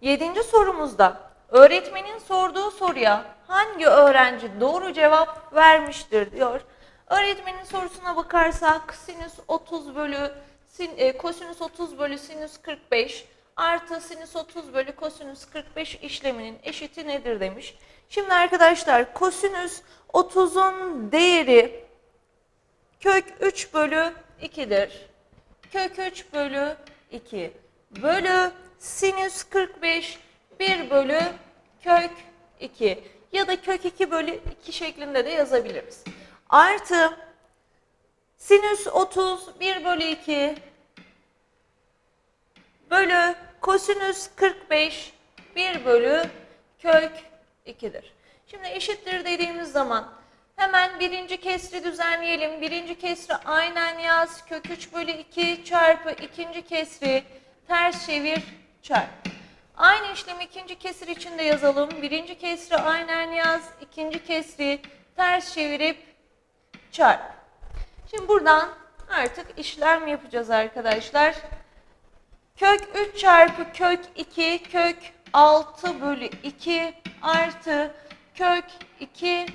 Yedinci sorumuzda öğretmenin sorduğu soruya hangi öğrenci doğru cevap vermiştir diyor. Öğretmenin sorusuna bakarsak sinüs 30 bölü sin, e, kosinüs 30 bölü sinüs 45 artı sinüs 30 bölü kosinüs 45 işleminin eşiti nedir demiş. Şimdi arkadaşlar kosinüs 30'un değeri kök 3 bölü 2'dir. Kök 3 bölü 2 bölü sinüs 45 1 bölü kök 2 ya da kök 2 bölü 2 şeklinde de yazabiliriz. Artı sinüs 30 1 bölü 2 bölü kosinüs 45 1 bölü kök 2'dir. Şimdi eşittir dediğimiz zaman hemen birinci kesri düzenleyelim. Birinci kesri aynen yaz. Kök 3 bölü 2 çarpı ikinci kesri ters çevir çarp. Aynı işlemi ikinci kesir için de yazalım. Birinci kesri aynen yaz. ikinci kesri ters çevirip çarp. Şimdi buradan artık işlem yapacağız arkadaşlar. Kök 3 çarpı kök 2 kök 6 bölü 2 artı kök 2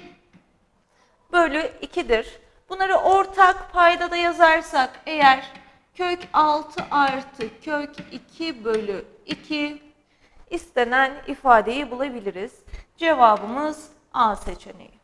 bölü 2'dir. Bunları ortak paydada yazarsak eğer kök 6 artı kök 2 bölü 2 istenen ifadeyi bulabiliriz. Cevabımız A seçeneği.